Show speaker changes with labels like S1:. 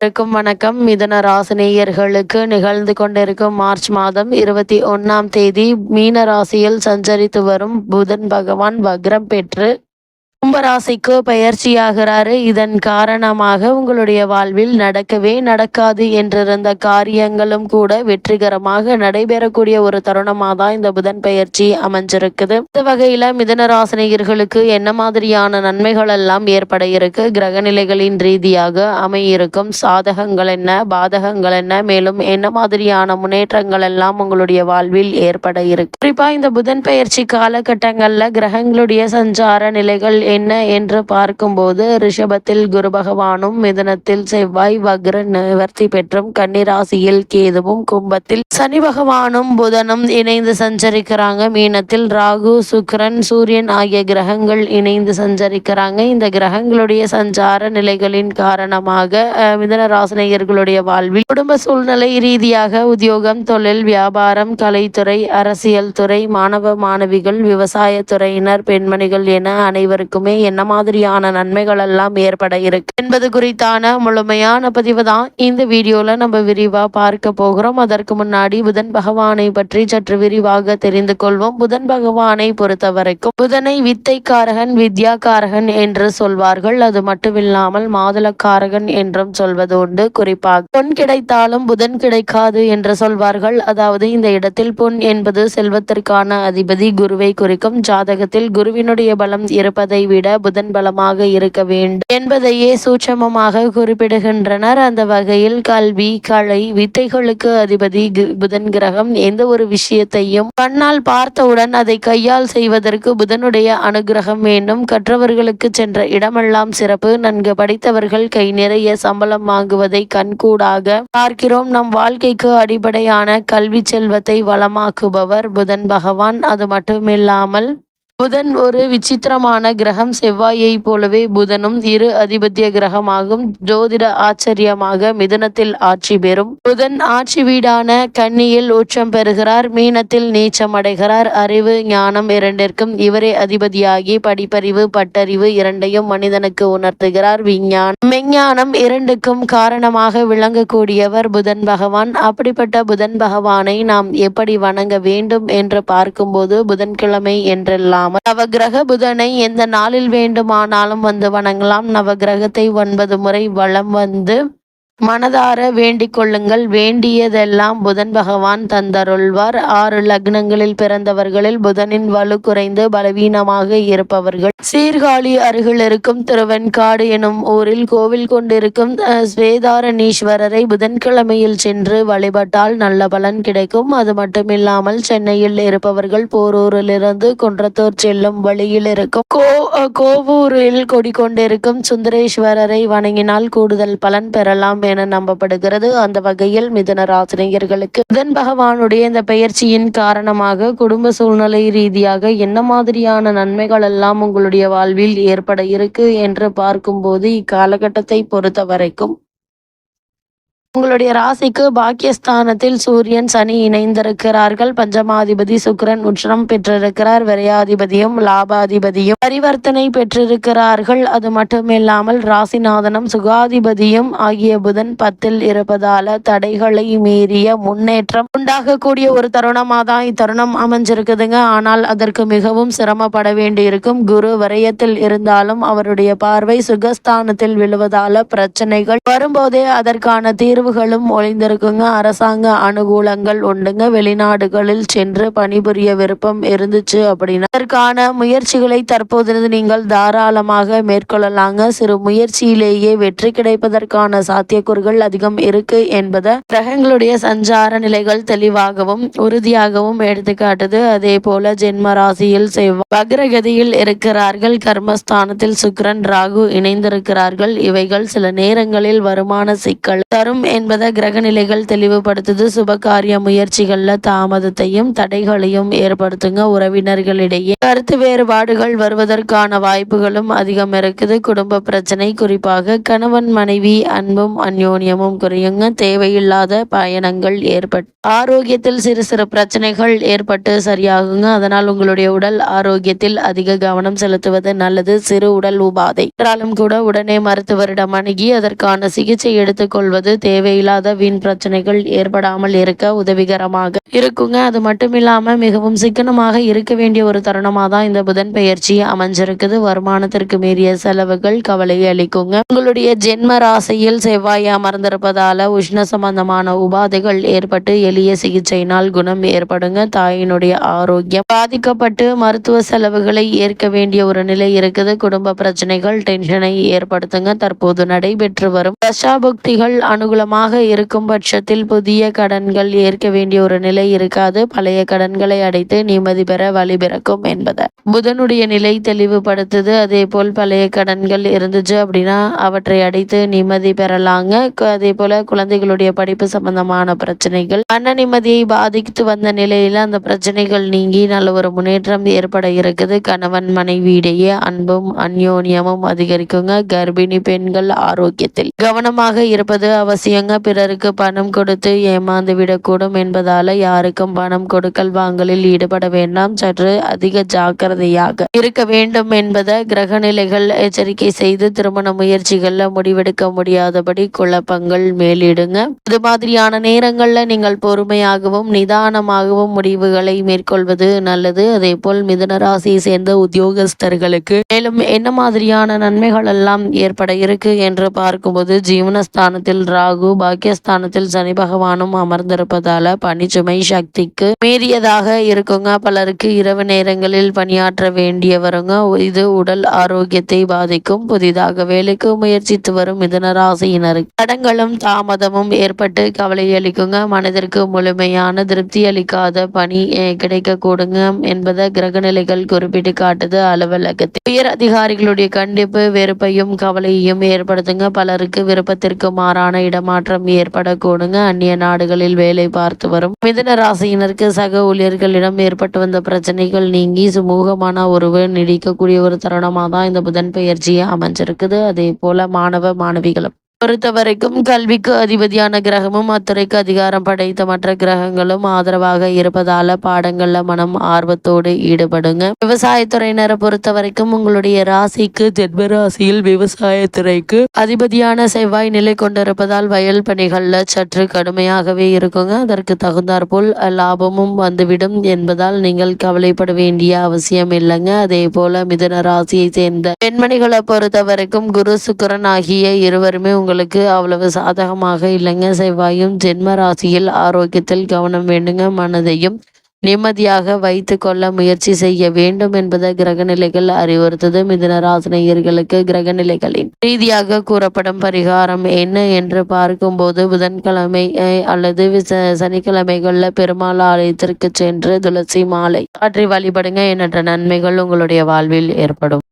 S1: இருக்கும் வணக்கம். மிதன ராசினியர்களுக்கு நிகழ்ந்து கொண்டிருக்கும் மார்ச் மாதம் இருபத்தி ஒன்னாம் தேதி மீன ராசியில் சஞ்சரித்து வரும் புதன் பகவான் வக்ரம் பெற்று கும்பராசிக்கு பயிற்சியாகிறாரு இதன் காரணமாக உங்களுடைய வாழ்வில் நடக்கவே நடக்காது என்றிருந்த காரியங்களும் கூட வெற்றிகரமாக நடைபெறக்கூடிய ஒரு தருணமாக தான் இந்த புதன் பயிற்சி அமைஞ்சிருக்குது. இந்த வகையில மிதனராசினியர்களுக்கு என்ன மாதிரியான நன்மைகள் எல்லாம் ஏற்பட இருக்கு? கிரகநிலைகளின் ரீதியாக அமையிருக்கும் சாதகங்கள் என்ன? பாதகங்கள் என்ன? மேலும் என்ன மாதிரியான முன்னேற்றங்கள் எல்லாம் உங்களுடைய வாழ்வில் ஏற்பட இருக்கு? குறிப்பா இந்த புதன் பயிற்சி காலகட்டங்கள்ல கிரகங்களுடைய சஞ்சார நிலைகள் என்ன என்று பார்க்கும்போது ரிஷபத்தில் குரு பகவானும் மிதனத்தில் செவ்வாய் வக்ர நிவர்த்தி பெற்றும் கன்னிராசியில் கேதுவும் கும்பத்தில் சனி பகவானும் புதனும் இணைந்து சஞ்சரிக்கிறாங்க. மீனத்தில் ராகு சுக்கிரன் சூரியன் ஆகிய கிரகங்கள் இணைந்து சஞ்சரிக்கிறாங்க. இந்த கிரகங்களுடைய சஞ்சார நிலைகளின் காரணமாக மிதன ராசினியர்களுடைய வாழ்வில் குடும்ப சூழ்நிலை ரீதியாக உத்தியோகம் தொழில் வியாபாரம் கலைத்துறை அரசியல் துறை மாணவ மாணவிகள் விவசாயத்துறையினர் பெண்மணிகள் என அனைவருக்குமே என்ன மாதிரியான நன்மைகள் எல்லாம் ஏற்பட இருக்கு என்பது குறித்தான முழுமையான பதிவு தான் இந்த வீடியோல நம்ம விரிவா பார்க்க போகிறோம். அதற்கு முன்னாடி புதன் பகவானை பற்றி சற்று விரிவாக தெரிந்து கொள்வோம். புதன் பகவானை பொறுத்த வரைக்கும் புதனை வித்தைக்காரகன் வித்யாக்காரகன் என்று சொல்வார்கள். அது மட்டுமில்லாமல் மாதுளக்காரகன் என்றும் சொல்வது உண்டு குறிப்பாக பொன் கிடைத்தாலும் புதன் கிடைக்காது என்று சொல்வார்கள். அதாவது இந்த இடத்தில் பொன் என்பது செல்வத்திற்கான அதிபதி குருவை குறிக்கும். ஜாதகத்தில் குருவினுடைய பலம் இருப்பதை விட புதன் பலமாக இருக்க வேண்டும் என்பதையே சூட்சமமாக குறிப்பிடுகின்றனர். அந்த வகையில் கல்வி கலை வித்தைகளுக்கு அதிபதி புதன் கிரகம் எந்த ஒரு விஷயத்தையும் கண்ணால் பார்த்தவுடன் அதை கையால் செய்வதற்கு புதனுடைய அனுகிரகம் வேண்டும். கற்றவர்களுக்கு சென்ற இடமெல்லாம் சிறப்பு. நன்கு படித்தவர்கள் கை நிறைய சம்பளம் வாங்குவதை கண்கூடாக பார்க்கிறோம். நம் வாழ்க்கைக்கு அடிப்படையான கல்வி செல்வத்தை வளமாக்குபவர் புதன் பகவான். அது மட்டுமில்லாமல் புதன் ஒரு விசித்திரமான கிரகம். செவ்வாயை போலவே புதனும் இரு அதிபத்திய கிரகமாகும். ஜோதிட ஆச்சரியமாக மிதுனத்தில் ஆட்சி பெறும். புதன் ஆட்சி வீடான கன்னியில் உச்சம் பெறுகிறார். மீனத்தில் நீச்சம் அடைகிறார். அறிவு ஞானம் இரண்டிற்கும் இவரே அதிபதியாகி படிப்பறிவு பட்டறிவு இரண்டையும் மனிதனுக்கு உணர்த்துகிறார். விஞ்ஞானம் மெஞ்ஞானம் இரண்டுக்கும் காரணமாக விளங்கக்கூடியவர் புதன் பகவான். அப்படிப்பட்ட புதன் பகவானை நாம் எப்படி வணங்க வேண்டும் என்று பார்க்கும்போது புதன்கிழமை என்றெல்லாம் என்றெல்லாமல் நவகிரக புதனை எந்த நாளில் வேண்டுமானாலும் வந்து வணங்கலாம். நவகிரகத்தை ஒன்பது முறை வலம் வந்து மனதார வேண்டிக் கொள்ளுங்கள். வேண்டியதெல்லாம் புதன் பகவான் தந்தருள்வார். ஆறு லக்னங்களில் பிறந்தவர்களில் புதனின் வலு குறைந்து பலவீனமாக இருப்பவர்கள். சீர்காழி அருகில் இருக்கும் திருவெண்காடு எனும் ஊரில் கோவில் கொண்டிருக்கும் ஸ்வேதாரணீஸ்வரரை புதன்கிழமையில் சென்று வழிபட்டால் நல்ல பலன் கிடைக்கும். அது மட்டுமில்லாமல் சென்னையில் இருப்பவர்கள் போரூரிலிருந்து குன்றத்தூர் செல்லும் வழியில் இருக்கும். கோ கோவூரில் கொடிக்கொண்டிருக்கும் சுந்தரேஸ்வரரை வணங்கினால் கூடுதல் பலன் பெறலாம் என நம்பப்படுகிறது. அந்த வகையில் மிதுன ராசினியர்களுக்கு புதன் பகவானுடைய இந்த பெயர்ச்சியின் காரணமாக குடும்ப சூழ்நிலை ரீதியாக என்ன மாதிரியான நன்மைகள் எல்லாம் உங்களுடைய வாழ்வில் ஏற்பட இருக்கு என்று பார்க்கும்போது இக்காலகட்டத்தை பொறுத்த வரைக்கும் உங்களுடைய ராசிக்கு பாக்கியஸ்தானத்தில் சூரியன் சனி இணைந்திருக்கிறார்கள். பஞ்சமாதிபதி சுக்கிரன் உச்சரம் பெற்றிருக்கிறார். விரையாதிபதியும் லாபாதிபதியும் பரிவர்த்தனை பெற்றிருக்கிறார்கள். அது மட்டுமில்லாமல் ராசிநாதனும் சுகாதிபதியும் ஆகிய புதன் பத்தில் இருப்பதால தடைகளை மீறிய முன்னேற்றம் உண்டாகக்கூடிய ஒரு தருணமாக தான் இத்தருணம் அமைஞ்சிருக்குதுங்க. ஆனால் அதற்கு மிகவும் சிரமப்பட வேண்டியிருக்கும். குரு விரயத்தில் இருந்தாலும் அவருடைய பார்வை சுகஸ்தானத்தில் விழுவதால பிரச்சனைகள் வரும்போதே அதற்கான தீர்வு தீர்வுகளும் ஒளிந்திருக்குங்க. அரசாங்க அனுகூலங்கள் உண்டுங்க. வெளிநாடுகளில் சென்று பணிபுரிய விருப்பம் இருந்துச்சு அப்படின்னா அதற்கான முயற்சிகளை தற்போது நீங்கள் தாராளமாக மேற்கொள்ளலாங்க. சிறு முயற்சியிலேயே வெற்றி கிடைப்பதற்கான சாத்தியக்கூறுகள் அதிகம் இருக்கு என்பதை கிரகங்களுடைய சஞ்சார நிலைகள் தெளிவாகவும் உறுதியாகவும் எடுத்துக்காட்டுது. அதே போல ஜென்ம ராசியில் செவ்வாய் வக்ரகதியில் இருக்கிறார்கள். கர்மஸ்தானத்தில் சுக்ரன் ராகு இணைந்திருக்கிறார்கள். இவைகள் சில நேரங்களில் வருமான சிக்கல் தரும் என்பதை கிரக நிலைகள் தெளிவுபடுத்துது. சுபகாரிய முயற்சிகளில் தாமதத்தையும் தடைகளையும் ஏற்படுத்துங்க உறவினர்களிடையே. கருத்து வேறுபாடுகள் வருவதற்கான வாய்ப்புகளும் அதிகம் இருக்குது. குடும்ப பிரச்சனை குறிப்பாக கணவன் மனைவி அன்பும் அந்யோன்யமும் குறையுங்க. தேவையில்லாத பயணங்கள் ஏற்பட்டு ஆரோக்கியத்தில் சிறு சிறு பிரச்சனைகள் ஏற்பட்டு சரியாகுங்க. அதனால் உங்களுடைய உடல் ஆரோக்கியத்தில் அதிக கவனம் செலுத்துவது நல்லது. சிறு உடல் உபாதை. என்றாலும் கூட உடனே மருத்துவரிடம் அணுகி அதற்கான சிகிச்சை எடுத்துக்கொள்வது தேவையில்லாத வீண் பிரச்சனைகள் ஏற்படாமல் இருக்க உதவிகரமாக இருக்குங்க. அது மட்டும் இல்லாம மிகவும் சிக்கனமாக இருக்க வேண்டிய ஒரு தருணமா தான் இந்த புதன் பெயர்ச்சி அமைஞ்சிருக்குது. வருமானத்திற்கு மீறிய செலவுகள் கவலையை அளிக்குங்க. உங்களுடைய ஜென்ம ராசியில் செவ்வாய் அமர்ந்திருப்பதால உஷ்ண சம்பந்தமான உபாதைகள் ஏற்பட்டு எளிய சிகிச்சையினால் குணம் ஏற்படுங்க. தாயினுடைய ஆரோக்கியம் பாதிக்கப்பட்டு மருத்துவ செலவுகளை ஏற்க வேண்டிய ஒரு நிலை இருக்குது. குடும்ப பிரச்சனைகள் டென்ஷனை ஏற்படுத்துங்க. தற்போது நடைபெற்று வரும் தசாபுக்திகள் அனுகூலமாக இருக்கும் பட்சத்தில் புதிய கடன்கள் ஏற்க வேண்டிய ஒரு நிலை இருக்காது. பழைய கடன்களை அடைத்து நிம்மதி பெற வழி பிறக்கும் என்பதை. புதனுடைய நிலை தெளிவுபடுத்துது. அதே போல் பழைய கடன்கள் இருந்துச்சு அப்படின்னா அவற்றை அடைத்து நிம்மதி பெறலாங்க. அதே போல குழந்தைகளுடைய படிப்பு சம்பந்தமான பிரச்சனைகள். மன நிம்மதியை பாதித்து வந்த நிலையில அந்த பிரச்சனைகள் நீங்கி நல்ல ஒரு முன்னேற்றம் ஏற்பட இருக்குது. கணவன் மனைவி இடையே அன்பும் அந்யோன்யமும் அதிகரிக்குங்க. கர்ப்பிணி பெண்கள் ஆரோக்கியத்தில் கவனமாக இருப்பது அவசியம். அவசியங்க பிறருக்கு பணம் கொடுத்து ஏமாந்து விடக்கூடும் என்பதால யாருக்கும் பணம் கொடுக்கல் வாங்கலில் ஈடுபட வேண்டாம். சற்று அதிக ஜாக்கிரதையாக இருக்க வேண்டும் என்பதை கிரக நிலைகள் எச்சரிக்கை செய்து திருமண முயற்சிகள்ல முடிவெடுக்க முடியாதபடி குழப்பங்கள் மேலிடுங்க. இது மாதிரியான நேரங்கள்ல நீங்கள் பொறுமையாகவும் நிதானமாகவும் முடிவுகளை மேற்கொள்வது நல்லது. அதே போல் மிதுன ராசியை சேர்ந்த உத்தியோகஸ்தர்களுக்கு மேலும் என்ன மாதிரியான நன்மைகள் எல்லாம் ஏற்பட இருக்கு என்று பார்க்கும்போது ஜீவனஸ்தானத்தில் ராகு பாக்கியஸ்தானத்தில் சனி பகவானும் அமர்ந்திருப்பதால பணிச்சுமை சக்திக்கு மீறியதாக இருக்குங்க. பலருக்கு இரவு நேரங்களில் பணியாற்ற வேண்டியவருங்க. இது உடல் ஆரோக்கியத்தை பாதிக்கும். புதிதாக வேலைக்கு முயற்சித்து வரும் மிதனராசியினருக்கு தடங்களும் தாமதமும் ஏற்பட்டு கவலை அளிக்குங்க. மனதிற்கு முழுமையான திருப்தி அளிக்காத பணி கிடைக்க கூடுங்க என்பதை கிரகநிலைகள் குறிப்பிட்டு காட்டுது அலுவலகத்தில். உயர் அதிகாரிகளுடைய கண்டிப்பு வெறுப்பையும் கவலையையும் ஏற்படுத்துங்க. பலருக்கு விருப்பத்திற்கு மாறான மாற்றம் ஏற்படக்கூடுங்க. அந்நிய நாடுகளில் வேலை பார்த்து வரும் மிதன ராசியினருக்கு சக ஊழியர்களிடம் ஏற்பட்டு வந்த பிரச்சனைகள் நீங்கி சுமூகமான உறவு நீடிக்கக்கூடிய ஒரு தருணமாக தான் இந்த புதன் பெயர்ச்சியை அமைஞ்சிருக்குது. அதே போல மாணவ மாணவிகளும் பொறுத்தவரைக்கும் கல்விக்கு அதிபதியான கிரகமும் அத்துறைக்கு அதிகாரம் படைத்த மற்ற கிரகங்களும் ஆதரவாக இருப்பதால பாடங்கள்ல மனம் ஆர்வத்தோடு ஈடுபடுங்க. விவசாயத்துறையினரை பொறுத்த வரைக்கும் உங்களுடைய ராசிக்கு ஜென்ம ராசியில் விவசாயத்துறைக்கு அதிபதியான செவ்வாய் நிலை கொண்டிருப்பதால் வயல் பணிகள்ல சற்று கடுமையாகவே இருக்குங்க. அதற்கு தகுந்தாற்போல் லாபமும் வந்துவிடும் என்பதால் நீங்கள் கவலைப்பட வேண்டிய அவசியம் இல்லைங்க. அதே போல மிதுன ராசியை சேர்ந்த பெண்மணிகளை பொறுத்த வரைக்கும் குரு சுக்கரன் ஆகிய இருவருமே உங்களுக்கு அவ்வளவு சாதகமாக இல்லைங்க. செவ்வாயும் ஜென்ம ராசியில் ஆரோக்கியத்தில் கவனம் வேண்டுங்க. மனதையும் நிம்மதியாக வைத்து கொள்ள முயற்சி செய்ய வேண்டும் என்பதை கிரகநிலைகள் அறிவுறுத்தது. மிதுன ராசினியர்களுக்கு கிரகநிலைகளின் ரீதியாக கூறப்படும் பரிகாரம் என்ன என்று பார்க்கும்போது புதன்கிழமை அல்லது சனிக்கிழமைகளில் பெருமாள் ஆலயத்திற்கு சென்று துளசி மாலை ஆற்றி வழிபடுங்க. எண்ணற்ற நன்மைகள் உங்களுடைய வாழ்வில் ஏற்படும்.